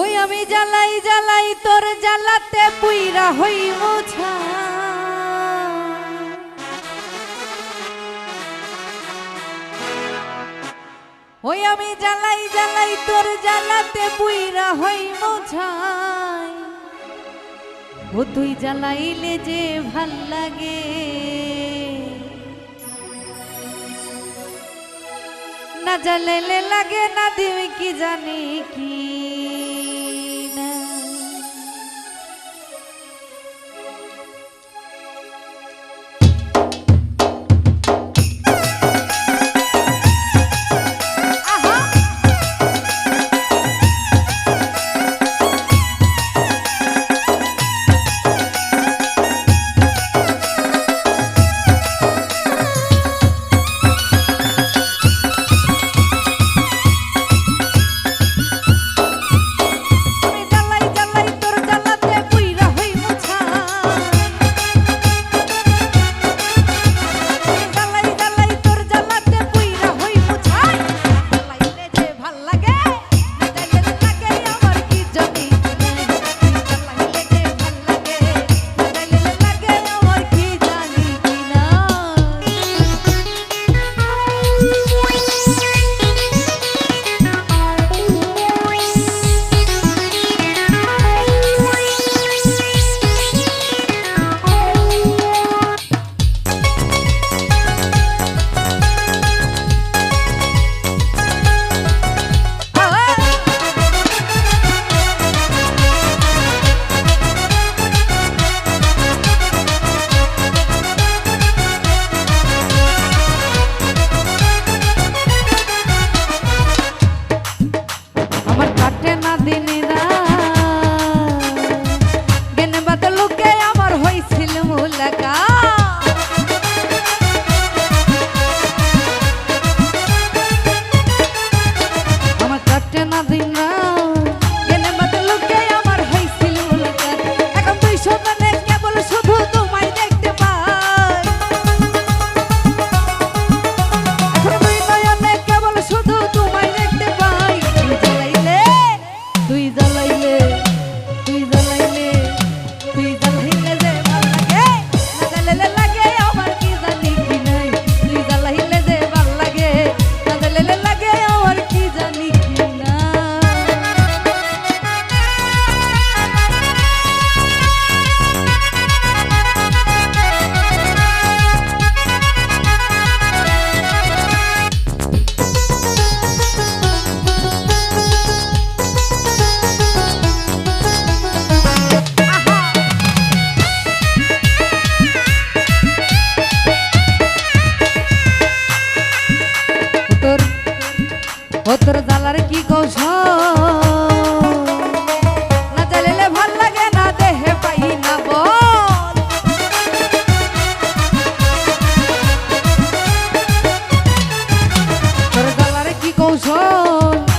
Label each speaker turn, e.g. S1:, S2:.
S1: ওই আমি জ্বালাই জ্বালাই তোর জ্বালাতে পুইরা হই মোছা। ওই আমি জ্বালাই জ্বালাই তোর জ্বালাতে পুইরা হই মোছাই। ও তুই জ্বালাইলে যে ভালো লাগে। না জ্বালাইলে লাগে, না দিবি কি জানি কি। নাদিনা ও তোর জ্বালার কি কৌশল না জ্বালিলে ভাল লাগে না দেহে পাই না বল তোর জ্বালার কি কৌশল